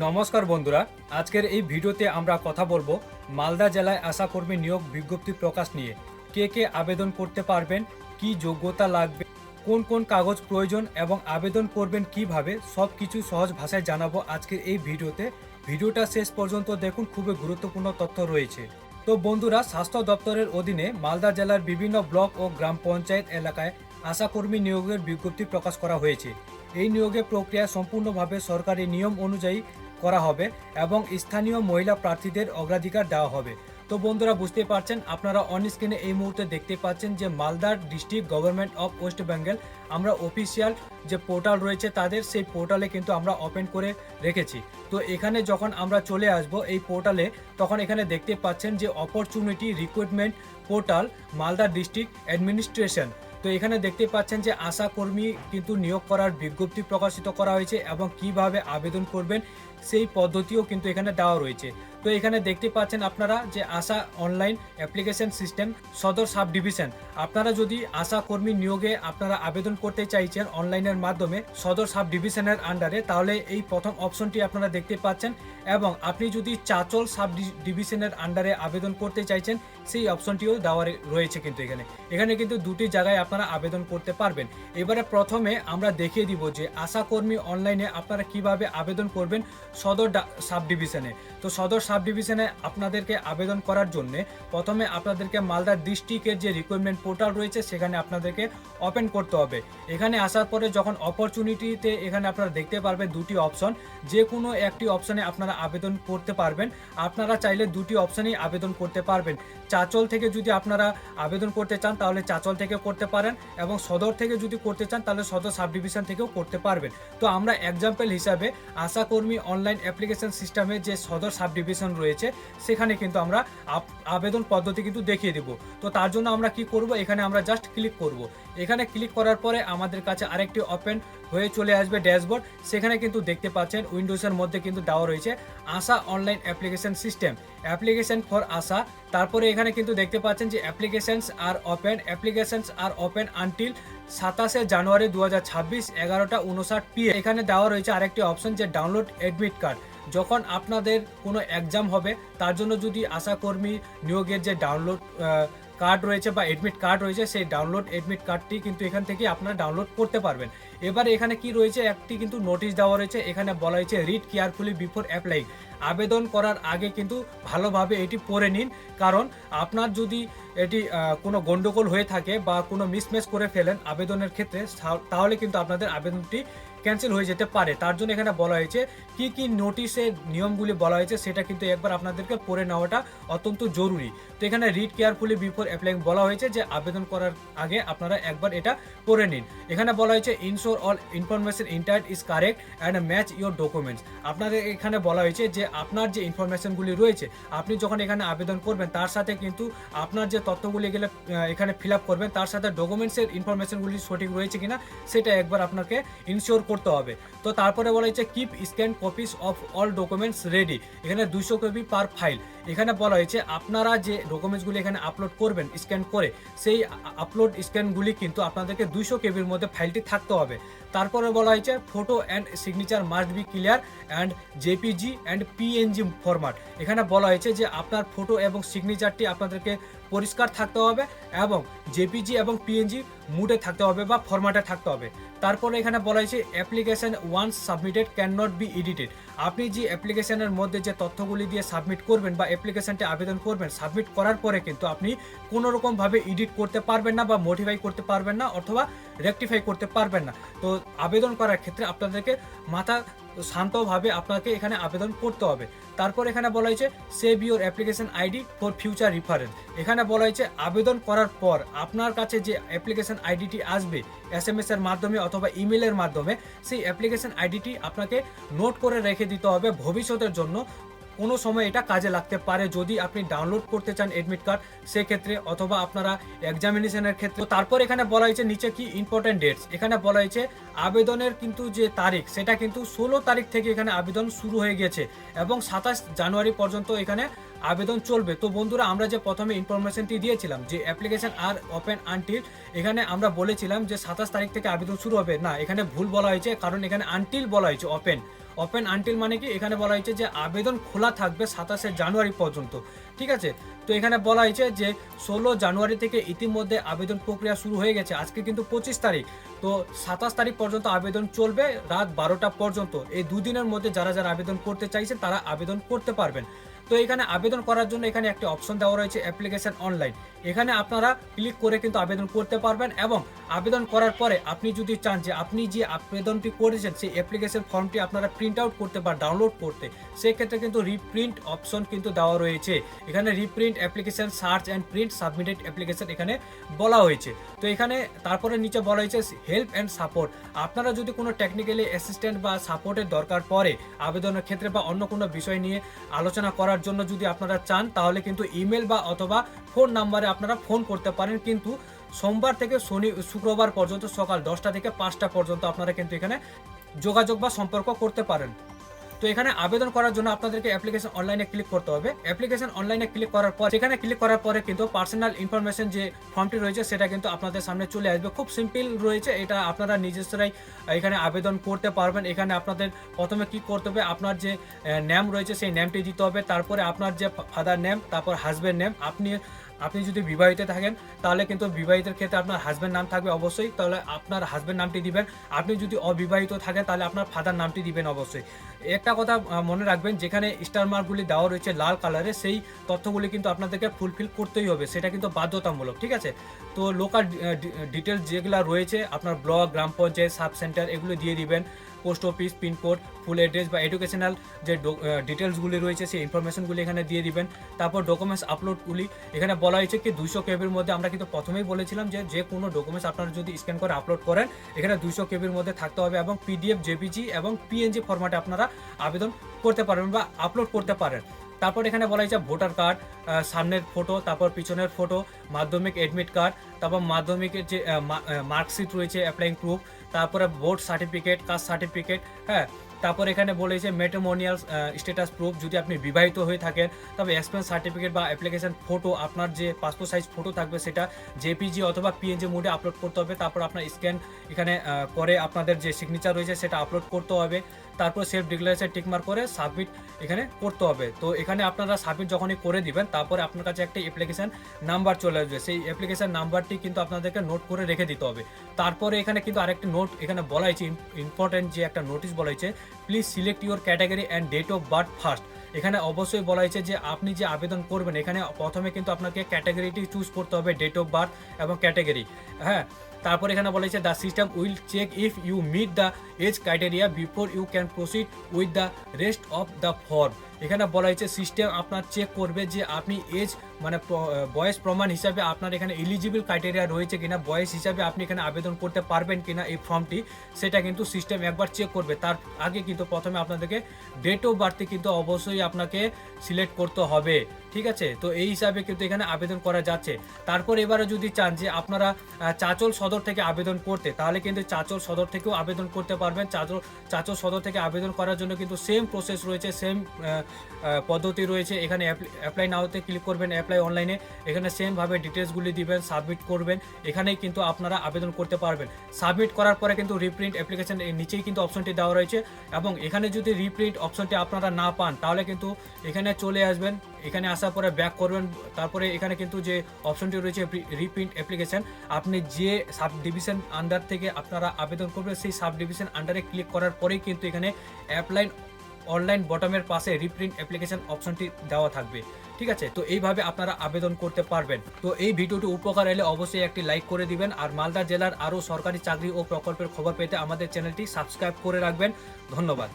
নমস্কার বন্ধুরা, আজকের এই ভিডিওতে আমরা কথা বলব মালদা জেলায় আশাকর্মী নিয়োগ বিজ্ঞপ্তি প্রকাশ নিয়ে। কে কে আবেদন করতে পারবেন, কি যোগ্যতা লাগবে, কোন কোন কাগজ প্রয়োজন এবং আবেদন করবেন কীভাবে সব কিছু সহজ ভাষায় জানাব আজকের এই ভিডিওতে। ভিডিওটা শেষ পর্যন্ত দেখুন, খুবই গুরুত্বপূর্ণ তথ্য রয়েছে। তো বন্ধুরা, স্বাস্থ্য দপ্তরের অধীনে মালদা জেলার বিভিন্ন ব্লক ও গ্রাম পঞ্চায়েত এলাকায় আশাকর্মী নিয়োগের বিজ্ঞপ্তি প্রকাশ করা হয়েছে। এই নিয়োগের প্রক্রিয়া সম্পূর্ণভাবে সরকারি নিয়ম অনুযায়ী করা হবে এবং স্থানীয় মহিলা প্রার্থীদের অগ্রাধিকার দেওয়া হবে। তো বন্ধুরা বুঝতে পারছেন, আপনারা অন স্ক্রিনে এই মুহূর্তে দেখতে পাচ্ছেন যে মালদার district government of West Bengal আমরা অফিসিয়াল যে পোর্টাল রয়েছে তাদের, সেই পোর্টালে কিন্তু আমরা ওপেন করে রেখেছি। তো এখানে যখন আমরা চলে আসব এই পোর্টালে তখন এখানে দেখতে পাচ্ছেন যে opportunity recruitment portal Malda district administration তো এখানে দেখতে পাচ্ছেন যে আশা কর্মী কিন্তু নিয়োগ করার বিজ্ঞপ্তি প্রকাশিত করা হয়েছে এবং কীভাবে আবেদন করবেন সেই পদ্ধতিও কিন্তু এখানে দেওয়া রয়েছে। তো এখানে দেখতে পাচ্ছেন আপনারা যে ASHA online application system Sadar subdivision. আপনারা যদি আশা কর্মী নিয়োগে আপনারা আবেদন করতে চাইছেন অনলাইনের মাধ্যমে সদর সাব ডিভিশনের আন্ডারে, তাহলে এই প্রথম অপশনটি আপনারা দেখতে পাচ্ছেন এবং আপনি যদি চাচল সাব ডিভিশনের আন্ডারে আবেদন করতে চাইছেন সেই অপশনটিও দেওয়া রয়েছে কিন্তু এখানে। এখানে কিন্তু দুটি জায়গায় আপনারা আবেদন করতে পারবেন। এবারে প্রথমে আমরা দেখিয়ে দিব যে আশাকর্মী অনলাইনে আপনারা কীভাবে আবেদন করবেন সদর সাব ডিভিশনে তো সদর সাব ডিভিশনে আপনাদেরকে আবেদন করার জন্য প্রথমে আপনাদেরকে মালদা ডিস্ট্রিক্টের যে রিক্রুটমেন্ট পোর্টাল রয়েছে, সেখানে আপনাদেরকে ওপেন করতে হবে। এখানে আসার পরে যখন অপরচুনিটিতে এখানে আপনারা দেখতে পারবেন দুটি অপশন। যে কোনো একটি অপশনে আপনারা আবেদন করতে পারবেন। আপনারা চাইলে দুটি অপশনেই আবেদন করতে পারবেন। চাচল থেকে যদি আপনারা আবেদন করতে চান, তাহলে চাচল থেকে করতে পারেন এবং সদর থেকে যদি করতে চান, তাহলে সদর সাব ডিভিশন থেকেও করতে পারবেন। তো আমরা এক্সাম্পল হিসাবে আশাকর্মী অনলাইন অ্যাপ্লিকেশন সিস্টেমে যে সদর সাব ডিভিশন রয়েছে, সেখানে কিন্তু আমরা আবেদন পদ্ধতি কিন্তু দেখিয়ে দেব। তো তার জন্য আমরা কি করব? এখানে আমরা জাস্ট ক্লিক করব। এখানে ক্লিক করার পরে আমাদের কাছে আরেকটি ওপেন হয়ে চলে আসবে ড্যাশবোর্ড সেখানে কিন্তু দেখতে পাচ্ছেন উইন্ডোজের মধ্যে কিন্তু দেওয়া রয়েছে ASHA online application system application for ASHA. তারপরে এখানে কিন্তু দেখতে পাচ্ছেন যে applications are open. Applications are open until সাতাশে জানুয়ারি দু হাজার ছাব্বিশ এগারোটা উনষাট পি এখানে দেওয়া রয়েছে আরেকটি অপশন যে ডাউনলোড অ্যাডমিট কার্ড। যখন আপনাদের কোনো এক্সাম হবে, তার জন্য যদি আশাকর্মী নিয়োগের যে ডাউনলোড কার্ড রয়েছে বা এডমিট কার্ড রয়েছে, সেই ডাউনলোড এডমিট কার্ডটি কিন্তু এখান থেকে আপনারা ডাউনলোড করতে পারবেন। এবার এখানে কি রয়েছে, একটি কিন্তু নোটিশ দেওয়া রয়েছে, এখানে বলা হয়েছে রিড কেয়ারফুলি বিফোর অ্যাপ্লাই আবেদন করার আগে কিন্তু ভালোভাবে এটি পড়ে নিন, কারণ আপনার যদি এটি কোনো গন্ডগোল হয়ে থাকে বা কোনো মিসম্যাচ করে ফেলেন আবেদনের ক্ষেত্রে তাহলে কিন্তু আপনাদের আবেদনটি ক্যান্সেল হয়ে যেতে পারে। তার জন্য এখানে বলা হয়েছে, কি কি নোটিশের নিয়মগুলি বলা হয়েছে, সেটা কিন্তু একবার আপনাদেরকে পড়ে নেওয়াটা অত্যন্ত জরুরি। তো এখানে রিড কেয়ারফুলি বিফোর অ্যাপ্লাইং বলা হয়েছে যে আবেদন করার আগে আপনারা একবার এটা করে নিন। এখানে বলা হয়েছে ensure all information entered is correct and match your documents আপনাদের এখানে বলা হয়েছে যে আপনার যে ইনফরমেশনগুলি রয়েছে, আপনি যখন এখানে আবেদন করবেন, তার সাথে কিন্তু আপনার যে তথ্যগুলি গেলে এখানে ফিল আপ করবেন, তার সাথে ডকুমেন্টসের ইনফরমেশনগুলি সঠিক রয়েছে কিনা, সেটা একবার আপনাকে ইনশিওর করতে হবে। তো তারপরে বলা হয়েছে keep scan copies of all documents ready এখানে দুশো কপি পার ফাইল এখানে বলা হয়েছে, আপনারা যে ডকুমেন্টসগুলি এখানে আপলোড করবেন স্ক্যান করে। সেই আপলোড স্ক্যানগুলি কিন্তু আপনাদেরকে দুইশো কেবির মধ্যে ফাইলটি থাকতে হবে। তারপরে বলা হয়েছে photo and signature must be clear and JPG and PNG format এখানে বলা হয়েছে যে আপনার ফটো এবং সিগনেচারটি আপনাদেরকে পরিষ্কার থাকতে হবে এবং জেপিজি এবং পিএনজি মুডে থাকতে হবে বা ফরম্যাটে থাকতে হবে। তারপরে এখানে বলা হয়েছে application once submitted can not be edited আপনি যে অ্যাপ্লিকেশনের মধ্যে যে তথ্যগুলি দিয়ে সাবমিট করবেন বা অ্যাপ্লিকেশনটি আবেদন করবেন, সাবমিট করার পরে কিন্তু আপনি কোনো রকমভাবে এডিট করতে পারবেন না বা মডিফাই করতে পারবেন না অথবা রেকটিফাই করতে পারবেন না। তো আবেদন করার ক্ষেত্রে আপনাদেরকে মাথা শান্তভাবে আপনাকে এখানে আবেদন করতে হবে। তারপর এখানে বলা হয়েছে save your application ID for future reference এখানে বলা হয়েছে, আবেদন করার পর আপনার কাছে যে অ্যাপ্লিকেশন আইডিটি আসবে এস এম এর মাধ্যমে অথবা ইমেলের মাধ্যমে, সেই অ্যাপ্লিকেশন আইডিটি আপনাকে নোট করে রেখে দিতে হবে ভবিষ্যতের জন্য। কোনো সময় এটা কাজে লাগতে পারে যদি আপনি ডাউনলোড করতে চান এডমিট কার্ড সেক্ষেত্রে অথবা আপনারা এক্সামিনেশনের ক্ষেত্রে তারপর এখানে বলা হয়েছে নিচে কি ইম্পর্টেন্ট ডেটস এখানে বলা হয়েছে আবেদনের কিন্তু যে তারিখ, সেটা কিন্তু ষোলো তারিখ থেকে এখানে আবেদন শুরু হয়ে গেছে এবং সাতাশ জানুয়ারি পর্যন্ত এখানে আবেদন চলবে। তো বন্ধুরা, আমরা যে প্রথমে ইনফরমেশনটি দিয়েছিলাম যে অ্যাপ্লিকেশন আর ওপেন আনটিল এখানে আমরা বলেছিলাম যে সাতাশ তারিখ থেকে আবেদন শুরু হবে। না, এখানে ভুল বলা হয়েছে, কারণ এখানে আনটিল বলা হয়েছে ওপেন ওপেন আনটিল মানে কি? এখানে বলা হয়েছে যে আবেদন খোলা থাকবে সাতাশে জানুয়ারি পর্যন্ত। ঠিক আছে? তো এখানে বলা হয়েছে যে ষোলো জানুয়ারি থেকে ইতিমধ্যে আবেদন প্রক্রিয়া শুরু হয়ে গেছে। আজকে কিন্তু পঁচিশ তারিখ। তো সাতাশ তারিখ পর্যন্ত আবেদন চলবে, রাত বারোটা পর্যন্ত। এই দুদিনের মধ্যে যারা যারা আবেদন করতে চাইছেন তারা আবেদন করতে পারবেন। তো এখানে আবেদন করার জন্য এখানে একটি অপশন দেওয়া রয়েছে অ্যাপ্লিকেশন অনলাইন এখানে আপনারা ক্লিক করে কিন্তু আবেদন করতে পারবেন এবং আবেদন করার পরে আপনি যদি চান যে আপনি যে আবেদনটি করেছেন, সেই অ্যাপ্লিকেশন ফর্মটি আপনারা প্রিন্ট আউট করতে বা ডাউনলোড করতে, সেক্ষেত্রে কিন্তু রিপ্রিন্ট অপশন কিন্তু দেওয়া রয়েছে। এখানে reprint application search and print submitted application এখানে বলা হয়েছে। তো এখানে তারপরে নিচে বলা হয়েছে হেল্প অ্যান্ড সাপোর্ট আপনারা যদি কোনো টেকনিক্যালি অ্যাসিস্ট্যান্ট বা সাপোর্টের দরকার পড়ে আবেদনের ক্ষেত্রে বা অন্য কোনো বিষয় নিয়ে আলোচনা করার জন্য যদি আপনারা চান, তাহলে কিন্তু ইমেল বা অথবা ফোন নাম্বারে আপনারা ফোন করতে পারেন। কিন্তু সোমবার থেকে শনি, শুক্রবার পর্যন্ত সকাল দশটা থেকে পাঁচটা পর্যন্ত আপনারা কিন্তু এখানে যোগাযোগ বা সম্পর্ক করতে পারেন। তো এখানে আবেদন করার জন্য আপনাদেরকে অ্যাপ্লিকেশন অনলাইনে ক্লিক করতে হবে। অ্যাপ্লিকেশন অনলাইনে ক্লিক করার পর, সেখানে ক্লিক করার পরে কিন্তু পার্সোনাল ইনফরমেশন যে ফর্মটি রয়েছে, সেটা কিন্তু আপনাদের সামনে চলে আসবে। খুব সিম্পল রয়েছে, এটা আপনারা নিজস্বরাই এখানে আবেদন করতে পারবেন। এখানে আপনাদের প্রথমে কি করতে হবে, আপনার যে নেম রয়েছে, সেই নেমটি দিতে হবে। তারপরে আপনার যে ফাদার নেম তারপর হাজব্যান্ড নেম আপনি আপনি যদি বিবাহিত থাকেন, তাহলে কিন্তু বিবাহিতের ক্ষেত্রে আপনার হাজব্যান্ড নাম থাকবে অবশ্যই। তাহলে আপনার হাজব্যান্ড নামটি দিবেন। আপনি যদি অবিবাহিত থাকেন, তাহলে আপনার ফাদার নামটি দিবেন অবশ্যই। একটা কথা মনে রাখবেন, যেখানে স্টার মার্কগুলি দেওয়া রয়েছে লাল কালারে সেই তথ্যগুলি কিন্তু আপনাদেরকে ফুলফিল করতেই হবে। সেটা কিন্তু বাধ্যতামূলক, ঠিক আছে? তো লোকাল ডিটেলস যেগুলো রয়েছে, আপনার block gram panchayat sub centre এগুলো দিয়ে দিবেন। Post office pincode full address বা এডুকেশনাল যে ডিটেলসগুলি রয়েছে, সেই ইনফরমেশনগুলি এখানে দিয়ে দিবেন। তারপর ডকুমেন্টস আপলোডগুলি এখানে বলা হয়েছে কি দুইশো কেবির মধ্যে আমরা কিন্তু প্রথমেই বলেছিলাম যে যে কোনো ডকুমেন্টস আপনারা যদি স্ক্যান করে আপলোড করেন, এখানে দুইশো কেবির মধ্যে থাকতে হবে এবং পিডিএফ জেপিজি এবং পিএনজি ফরম্যাটে আপনারা আবেদন করতে পারবেন বা আপলোড করতে পারেন। তারপর এখানে বলা হয়েছে ভোটার কার্ড সামনের ফটো তারপর পিছনের ফটো মাধ্যমিক এডমিট কার্ড তারপর মাধ্যমিকের যে মার্কশিট রয়েছে অ্যাপ্লাইং প্রুফ তারপরে বোর্ড সার্টিফিকেট কাস্ট সার্টিফিকেট হ্যাঁ? তারপর এখানে বলেছে মেট্রোমোনিয়াল স্ট্যাটাস প্রুফ যদি আপনি বিবাহিত হয়ে থাকেন, তবে এক্সপেন্স সার্টিফিকেট বা অ্যাপ্লিকেশন ফটো আপনার যে পাসপোর্ট সাইজ ফটো থাকবে সেটা জেপিজি অথবা পিএনজি মোডে আপলোড করতে হবে। তারপর আপনার স্ক্যান এখানে করে আপনাদের যে সিগনেচার রয়েছে সেটা আপলোড করতে হবে। তারপর সেলফ ডিক্লারেশন টিকমার করে সাবমিট এখানে করতে হবে। তো এখানে আপনারা সাবমিট যখনই করে দিবেন, তারপরে আপনার কাছে একটা অ্যাপ্লিকেশন নাম্বার চলে আসবে। সেই অ্যাপ্লিকেশন নাম্বারটি কিন্তু আপনাদেরকে নোট করে রেখে দিতে হবে। তারপরে এখানে কিন্তু আরেকটি নোট এখানে বলা হয়েছে ইম্পর্টেন্ট যে একটা নোটিশ বলা হয়েছে please select your category and date of birth first এখানে অবশ্যই বলা হয়েছে যে আপনি যে আবেদন করবেন, এখানে প্রথমে কিন্তু আপনাকে ক্যাটাগরিটি চুজ করতে হবে ডেট অফ বার্থ এবং ক্যাটাগরি হ্যাঁ তারপর এখানে বলা হয়েছে the system will check if you meet the age criteria before you can proceed with the rest of the form এখানে বলা হয়েছে সিস্টেম আপনার চেক করবে যে আপনি এজ মানে বয়স প্রমাণ হিসাবে আপনার এখানে এলিজিবল ক্রাইটেরিয়া রয়েছে কিনা, বয়স হিসাবে আপনি এখানে আবেদন করতে পারবেন কিনা এই ফর্মটি সেটা কিন্তু সিস্টেম একবার চেক করবে। তার আগে কিন্তু প্রথমে আপনাদেরকে ডেট অফ বার্থে কিন্তু অবশ্যই আপনাকে সিলেক্ট করতে হবে, ঠিক আছে? তো এই হিসাবে কিন্তু এখানে আবেদন করা যাচ্ছে। তারপর এবারে যদি চান যে আপনারা চাচল সদর থেকে আবেদন করতে, তাহলে কিন্তু চাচল সদর থেকেও আবেদন করতে পারবেন। চাচল চাচল সদর থেকে আবেদন করার জন্য কিন্তু সেম প্রসেস রয়েছে সেম পদ্ধতি রয়েছে। এখানে অ্যাপ্লাই নাওতে ক্লিক করবেন অ্যাপ্লাই অনলাইনে এখানে সেমভাবে ডিটেলসগুলি দিবেন সাবমিট করবেন। এখানেই কিন্তু আপনারা আবেদন করতে পারবেন। সাবমিট করার পরে কিন্তু রিপ্রিন্ট অ্যাপ্লিকেশন নিচেই কিন্তু অপশনটি দেওয়া রয়েছে এবং এখানে যদি রিপ্রিন্ট অপশনটি আপনারা না পান, তাহলে কিন্তু এখানে চলে আসবেন। এখানে আসার পরে ব্যাক করবেন। তারপরে এখানে কিন্তু যে অপশনটি রয়েছে রিপ্রিন্ট অ্যাপ্লিকেশন আপনি যে সাব ডিভিশন আন্ডার থেকে আপনারা আবেদন করবেন, সেই সাব ডিভিশন আন্ডারে ক্লিক করার পরেই কিন্তু এখানে অ্যাপ্লাইন অনলাইন বটমের পাশে রিপ্রিন্ট অ্যাপ্লিকেশন অপশনটি দেওয়া থাকবে। ঠিক আছে? তো এইভাবে আপনারা আবেদন করতে পারবেন। তো এই ভিডিওটি উপকার এলে অবশ্যই একটি লাইক করে দিবেন। আর মালদা জেলার আরও সরকারি চাকরি ও প্রকল্পের খবর পেতে আমাদের চ্যানেলটি সাবস্ক্রাইব করে রাখবেন। ধন্যবাদ।